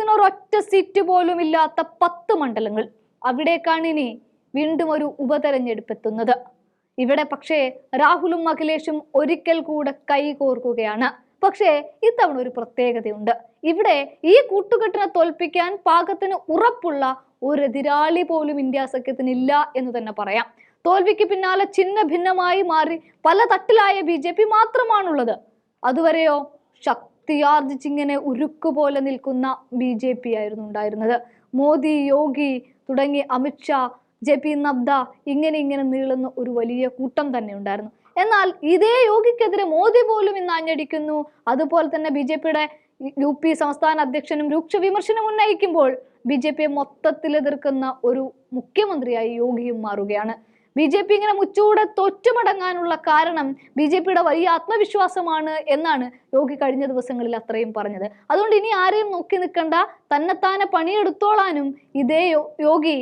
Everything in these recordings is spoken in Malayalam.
കോൺഗ്രസിന് ഒരൊറ്റ സീറ്റ് പോലും ഇല്ലാത്ത പത്ത് മണ്ഡലങ്ങൾ അവിടേക്കാണ് ഇനി വീണ്ടും ഒരു ഉപതെരഞ്ഞെടുപ്പ് എത്തുന്നത് ഇവിടെ പക്ഷേ രാഹുലും അഖിലേഷും ഒരിക്കൽ കൂടെ കൈകോർക്കുകയാണ് പക്ഷേ ഇത്തവണ ഒരു പ്രത്യേകതയുണ്ട്. ഇവിടെ ഈ കൂട്ടുകെട്ടിനെ തോൽപ്പിക്കാൻ പാകത്തിന് ഉറപ്പുള്ള ഒരു എതിരാളി പോലും ഇന്ത്യ സഖ്യത്തിന് ഇല്ല എന്ന് തന്നെ പറയാം. തോൽവിക്ക് പിന്നാലെ ചിഹ്ന ഭിന്നമായി മാറി പല തട്ടിലായ ബി ജെ പി മാത്രമാണുള്ളത്. അതുവരെയോ ശക്തിയാർജിച്ചിങ്ങനെ ഉരുക്കുപോലെ നിൽക്കുന്ന ബി ജെ പി ആയിരുന്നു ഉണ്ടായിരുന്നത്. മോദി യോഗി തുടങ്ങി അമിത്ഷാ ജെ പി നദ്ദ ഇങ്ങനെ ഇങ്ങനെ നീളുന്ന ഒരു വലിയ കൂട്ടം തന്നെ ഉണ്ടായിരുന്നു. എന്നാൽ ഇതേ യോഗിക്കെതിരെ മോദി പോലും ഇന്ന് ആഞ്ഞടിക്കുന്നു അതുപോലെ തന്നെ ബി ജെ പിയുടെ യു പി സംസ്ഥാന അധ്യക്ഷനും രൂക്ഷ വിമർശനം ഉന്നയിക്കുമ്പോൾ ബി ജെ പിയെ മൊത്തത്തിൽ എതിർക്കുന്ന ഒരു മുഖ്യമന്ത്രിയായി യോഗിയും മാറുകയാണ്. ബി ജെ പി ഇങ്ങനെ മുച്ചൂടെ തൊറ്റുമടങ്ങാനുള്ള കാരണം ബി ജെ പിയുടെ വലിയ ആത്മവിശ്വാസമാണ് എന്നാണ് യോഗി കഴിഞ്ഞ ദിവസങ്ങളിൽ അത്രയും പറഞ്ഞത്. അതുകൊണ്ട് ഇനി ആരെയും നോക്കി നിൽക്കണ്ട. തന്നെത്താനെ പണിയെടുത്തോളാനും ഇതേ യോഗി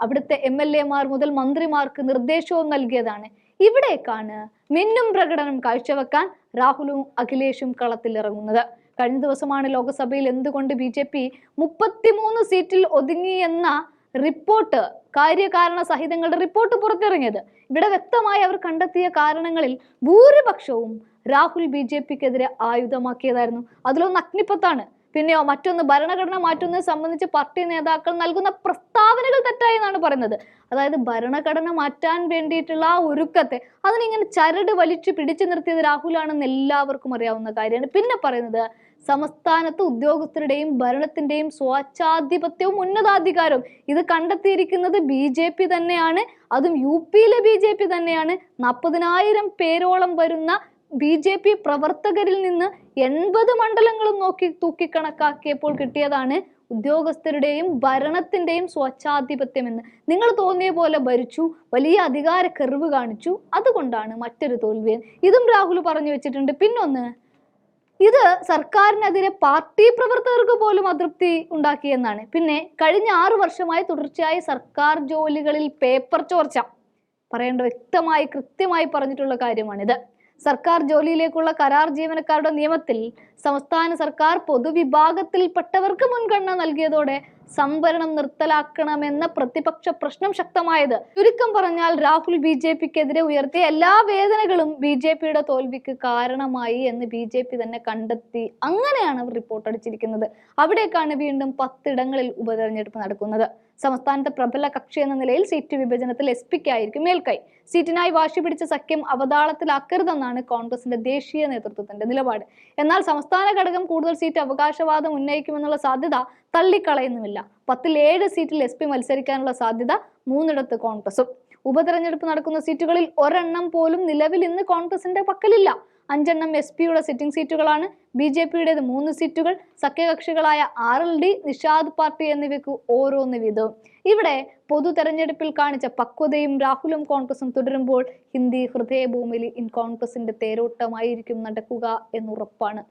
അവിടുത്തെ എം എൽ എമാർ മുതൽ മന്ത്രിമാർക്ക് നിർദ്ദേശവും നൽകിയതാണ്. ഇവിടേക്കാണ് മിന്നും പ്രകടനം കാഴ്ചവെക്കാൻ രാഹുലും അഖിലേഷും കളത്തിലിറങ്ങുന്നത്. കഴിഞ്ഞ ദിവസമാണ് ലോക്സഭയിൽ എന്തുകൊണ്ട് ബി ജെ പി മുപ്പത്തിമൂന്ന് സീറ്റിൽ ഒതുങ്ങി എന്ന റിപ്പോർട്ട് കാര്യകാരണ സഹിതങ്ങളുടെ റിപ്പോർട്ട് പുറത്തിറങ്ങിയത്. ഇവിടെ വ്യക്തമായി അവർ കണ്ടെത്തിയ കാരണങ്ങളിൽ ഭൂരിപക്ഷവും രാഹുൽ ബി ജെ പിക്കെതിരെ ആയുധമാക്കിയതായിരുന്നു. അതിലൊന്ന് അഗ്നിപ്പത്താണ് പിന്നെയോ മറ്റൊന്ന് ഭരണഘടന മാറ്റുന്നത് സംബന്ധിച്ച് പാർട്ടി നേതാക്കൾ നൽകുന്ന പ്രസ്താവനകൾ തെറ്റായി എന്നാണ് പറയുന്നത്. അതായത് ഭരണഘടന മാറ്റാൻ വേണ്ടിയിട്ടുള്ള ആ ഒരുക്കത്തെ അതിനിങ്ങനെ ചരട് വലിച്ചു പിടിച്ചു നിർത്തിയത് രാഹുലാണെന്ന് എല്ലാവർക്കും അറിയാവുന്ന കാര്യമാണ്. പിന്നെ പറയുന്നത് സംസ്ഥാനത്ത് ഉദ്യോഗസ്ഥരുടെയും ഭരണത്തിന്റെയും സ്വാച്ഛാധിപത്യവും ഉന്നതാധികാരവും ഇത് കണ്ടെത്തിയിരിക്കുന്നത് ബി ജെ പി തന്നെയാണ്. അതും യു പിയിലെ ബി ജെ പി തന്നെയാണ്. നാൽപ്പതിനായിരം പേരോളം വരുന്ന ബി ജെ പി പ്രവർത്തകരിൽ നിന്ന് എൺപത് മണ്ഡലങ്ങളും നോക്കി തൂക്കിക്കണക്കാക്കിയപ്പോൾ കിട്ടിയതാണ് ഉദ്യോഗസ്ഥരുടെയും ഭരണത്തിന്റെയും സ്വച്ഛാധിപത്യം എന്ന് നിങ്ങൾ തോന്നിയ പോലെ ഭരിച്ചു വലിയ അധികാര കെറിവ് കാണിച്ചു. അതുകൊണ്ടാണ് മറ്റൊരു തോൽവി ഇതും രാഹുൽ പറഞ്ഞു വെച്ചിട്ടുണ്ട്. പിന്നൊന്ന് ഇത് സർക്കാരിനെതിരെ പാർട്ടി പ്രവർത്തകർക്ക് പോലും അതൃപ്തി ഉണ്ടാക്കിയെന്നാണ് പിന്നെ കഴിഞ്ഞ ആറു വർഷമായി തുടർച്ചയായി സർക്കാർ ജോലികളിൽ പേപ്പർ ചോർച്ച. പറയേണ്ട വ്യക്തമായി കൃത്യമായി പറഞ്ഞിട്ടുള്ള കാര്യമാണിത്. സർക്കാർ ജോലിയിലേക്കുള്ള കരാർ ജീവനക്കാരുടെ നിയമത്തിൽ സംസ്ഥാന സർക്കാർ പൊതുവിഭാഗത്തിൽപ്പെട്ടവർക്ക് മുൻഗണന നൽകിയതോടെ സംവരണം നിർത്തലാക്കണമെന്ന പ്രതിപക്ഷ പ്രശ്നം ശക്തമായത്. ചുരുക്കം പറഞ്ഞാൽ രാഹുൽ ബി ജെ പിക്കെതിരെ ഉയർത്തിയ എല്ലാ വേദനകളും ബി ജെ പിയുടെ തോൽവിക്ക് കാരണമായി എന്ന് ബി ജെ പി തന്നെ കണ്ടെത്തി അങ്ങനെയാണ് അവർ റിപ്പോർട്ട് അടിച്ചിരിക്കുന്നത്. അവിടേക്കാണ് വീണ്ടും പത്തിടങ്ങളിൽ ഉപതെരഞ്ഞെടുപ്പ് നടക്കുന്നത്. സംസ്ഥാനത്തെ പ്രബല കക്ഷി എന്ന നിലയിൽ സീറ്റ് വിഭജനത്തിൽ എസ് പിക്കായിരിക്കും മേൽക്കൈ. സീറ്റിനായി വാശി പിടിച്ച സഖ്യം അവതാളത്തിലാക്കരുതെന്നാണ് കോൺഗ്രസിന്റെ ദേശീയ നേതൃത്വത്തിന്റെ നിലപാട്. എന്നാൽ സംസ്ഥാന ഘടകം കൂടുതൽ സീറ്റ് അവകാശവാദം ഉന്നയിക്കുമെന്നുള്ള സാധ്യത തള്ളിക്കളയുന്നുമില്ല. പത്തിൽ ഏഴ് സീറ്റിൽ എസ് പി മത്സരിക്കാനുള്ള സാധ്യത മൂന്നിടത്ത് കോൺഗ്രസും. ഉപതെരഞ്ഞെടുപ്പ് നടക്കുന്ന സീറ്റുകളിൽ ഒരെണ്ണം പോലും നിലവിൽ ഇന്ന് കോൺഗ്രസിന്റെ പക്കലില്ല. അഞ്ചെണ്ണം എസ് പിയുടെ സിറ്റിംഗ് സീറ്റുകളാണ്. ബി ജെ പിയുടേത് മൂന്ന് സീറ്റുകൾ സഖ്യകക്ഷികളായ R L D Nishad party എന്നിവയ്ക്ക് ഓരോന്ന് വീതവും. ഇവിടെ പൊതു തെരഞ്ഞെടുപ്പിൽ കാണിച്ച പക്വതയും രാഹുലും കോൺഗ്രസും തുടരുമ്പോൾ ഹിന്ദി ഹൃദയഭൂമിയിൽ ഇൻ കോൺഗ്രസിന്റെ തേരോട്ടമായിരിക്കും നടക്കുക എന്നുറപ്പാണ്.